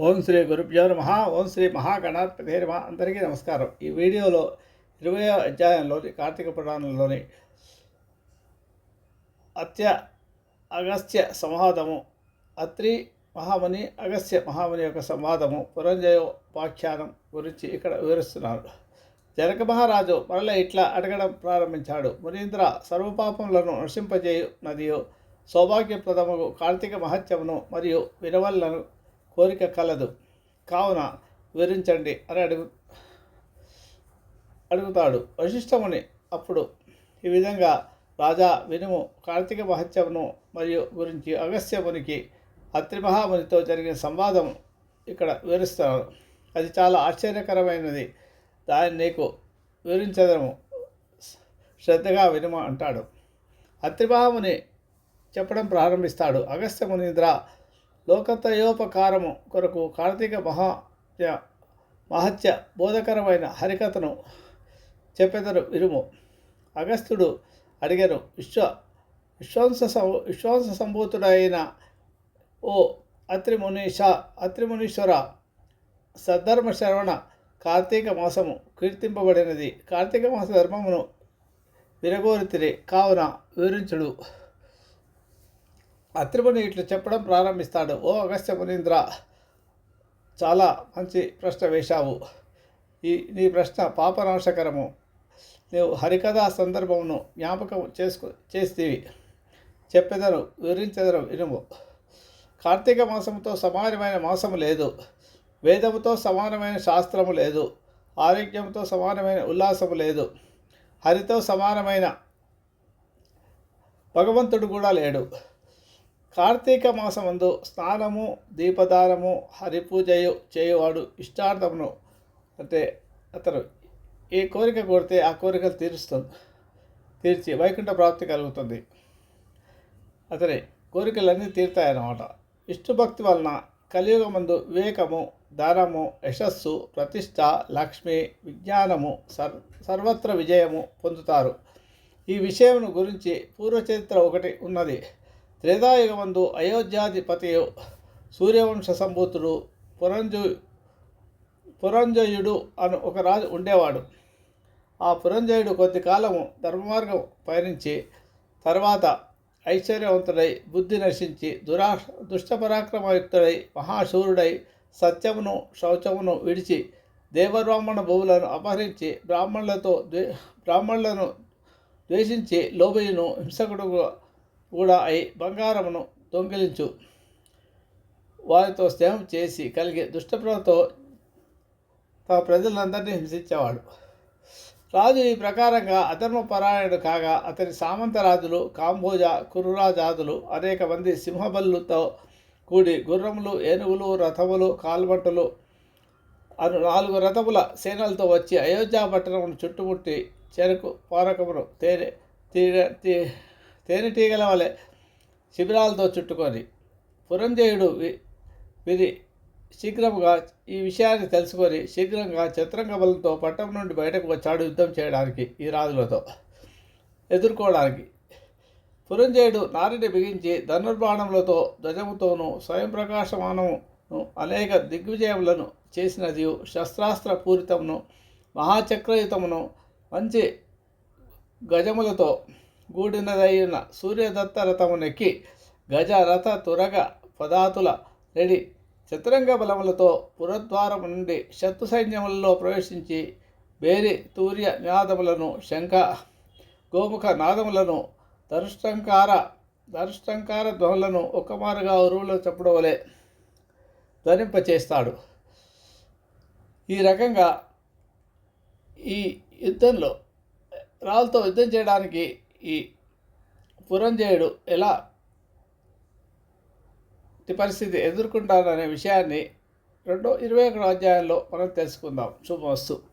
ఓం శ్రీ గురుభ్యో నమ. ఓం శ్రీ మహాగణాధిపతి నమ. అందరికీ నమస్కారం. ఈ వీడియోలో ఇరవై అధ్యాయంలోని కార్తీక పురాణంలోని అత్య అగస్త్య సంవాదము అత్రి మహాముని అగస్త్య మహాముని యొక్క సంవాదము పురంజయోపాఖ్యానం గురించి ఇక్కడ వివరిస్తున్నారు జనక మహారాజు మరల ఇట్లా అడగడం ప్రారంభించాడు. మునీంద్ర సర్వపాపములను నశింపజేయు నదియు సౌభాగ్యప్రదముగు కార్తీక మహత్యమును మరియు వినవల్లను కోరిక కలదు. కావున వివరించండి అని అడుగు అడుగుతాడు. వశిష్ఠముని అప్పుడు ఈ విధంగా రాజా వినుము. కార్తీక మహత్యమును మరియు గురించి అగస్త్యమునికి అత్రిమహామునితో జరిగిన సంవాదం ఇక్కడ వివరిస్తున్నారు అది చాలా ఆశ్చర్యకరమైనది. దాన్ని నీకు వివరించదము. శ్రద్ధగా వినుమ అంటాడు. అత్రిమహాముని చెప్పడం ప్రారంభిస్తాడు. అగస్త్య లోకతయోపకారము లోకత్రయోపకారము కొరకు కార్తీక మహా మహత్య బోధకరమైన హరికథను చెప్పెదరు విరుము అగస్త్యుడు అడిగను విశ్వ విశ్వాంస సం విశ్వాంస సంభూతుడైన ఓ అత్రిమునీష అత్రిమునీశ్వర సద్ధర్మ శ్రవణ కార్తీక మాసము కీర్తింపబడినది. కార్తీక మాస ధర్మమును విరగోరితిరి కావున వివరించుడు. అత్రిముని ఇట్లు చెప్పడం ప్రారంభిస్తాడు. ఓ అగస్త్య మునీంద్ర చాలా మంచి ప్రశ్న వేశావు. ఈ నీ ప్రశ్న పాపనాశకరము. నీవు హరికథా సందర్భమును జ్ఞాపకం చేసుకు చేస్తేవి. చెప్పెదను వివరించెదను వినుము. కార్తీక మాసముతో సమానమైన మాసము లేదు. వేదముతో సమానమైన శాస్త్రము లేదు. ఆరోగ్యంతో సమానమైన ఉల్లాసము లేదు. హరితో సమానమైన భగవంతుడు కూడా లేడు. కార్తీక మాసమందు స్నానము దీపదానము హరిపూజయు చేయువాడు ఇష్టార్థమును అంటే అతను ఏ కోరిక కోరితే ఆ కోరికలు తీరుస్తుంది తీర్చి వైకుంఠ ప్రాప్తి కలుగుతుంది. అతని కోరికలన్నీ తీరుతాయన్నమాట. ఇష్టభక్తి వలన కలియుగమందు వివేకము దానము యశస్సు ప్రతిష్ట లక్ష్మి విజ్ఞానము సర్ సర్వత్ర విజయము పొందుతారు. ఈ విషయమును గురించి పూర్వచరిత్ర ఒకటి ఉన్నది. త్రేతాయుగమందు అయోధ్యాధిపతియు సూర్యవంశ సంభూతుడు పురంజు పురంజయుడు అని ఒక రాజు ఉండేవాడు. ఆ పురంజయుడు కొద్ది కాలము ధర్మమార్గం పయనించి తర్వాత ఐశ్వర్యవంతుడై బుద్ధి నశించి దురా దుష్టపరాక్రమయుక్తుడై మహాశూరుడై సత్యమును శౌచమును విడిచి దేవబ్రాహ్మణ భూములను అపహరించి బ్రాహ్మణులతో ద్వే బ్రాహ్మణులను ద్వేషించి లోబయును హింసకుడు కూడా అయి బంగారమును దొంగిలించు. వారితో స్నేహం చేసి కలిగి దుష్టప్రతో తమ ప్రజలందరినీ హింసించేవాడు. రాజు ఈ ప్రకారంగా అధర్మపరాయణుడు కాగా అతని సామంతరాజులు కాంబోజ కురురాజాదులు అనేక మంది సింహబల్లుతో కూడి గుర్రములు ఏనుగులు రథములు కాల్బట్టలు అను నాలుగు రథముల సేనలతో వచ్చి అయోధ్య పట్టణమును చుట్టుముట్టి చెరకు పానకమును తేనె తీగ తీ తేనెటీగల వలె శిబిరాలతో చుట్టుకొని పురంజయుడు వి విరి శీఘ్రముగా ఈ విషయాన్ని తెలుసుకొని శీఘ్రంగా చతురంగ బలంతో పట్టం నుండి బయటకు వచ్చాడు యుద్ధం చేయడానికి ఈ రాజులతో ఎదుర్కోవడానికి. పురంజయుడు నారిని బిగించి ధనుర్బాణములతో ధ్వజముతోనూ స్వయం ప్రకాశమానమును అనేక దిగ్విజయములను చేసినది శస్త్రాస్త్ర పూరితమును మహాచక్రయుతమును మంచి గజములతో గూడినదైన సూర్యదత్త రథమునెక్కి గజ రథ తురగ పదాతుల రెడి చతురంగ బలములతో పురద్వారం నుండి శత్రు సైన్యములలో ప్రవేశించి బేరి తూర్య నాదములను శంఖ గోముఖ నాదములను దరుష్టంకార దరుష్టంకార ధ్వనులను ఒక్కమారుగా ఉరువులో చెప్పడవలే ధ్వనింపచేస్తాడు. ఈ రకంగా ఈ యుద్ధంలో రాళ్ళతో యుద్ధం చేయడానికి ఈ పురంజయుడు ఎలా పరిస్థితి ఎదుర్కొంటారనే విషయాన్ని రెండో ఇరవై ఒకటో అధ్యాయంలో మనం తెలుసుకుందాం. శుభమస్తు.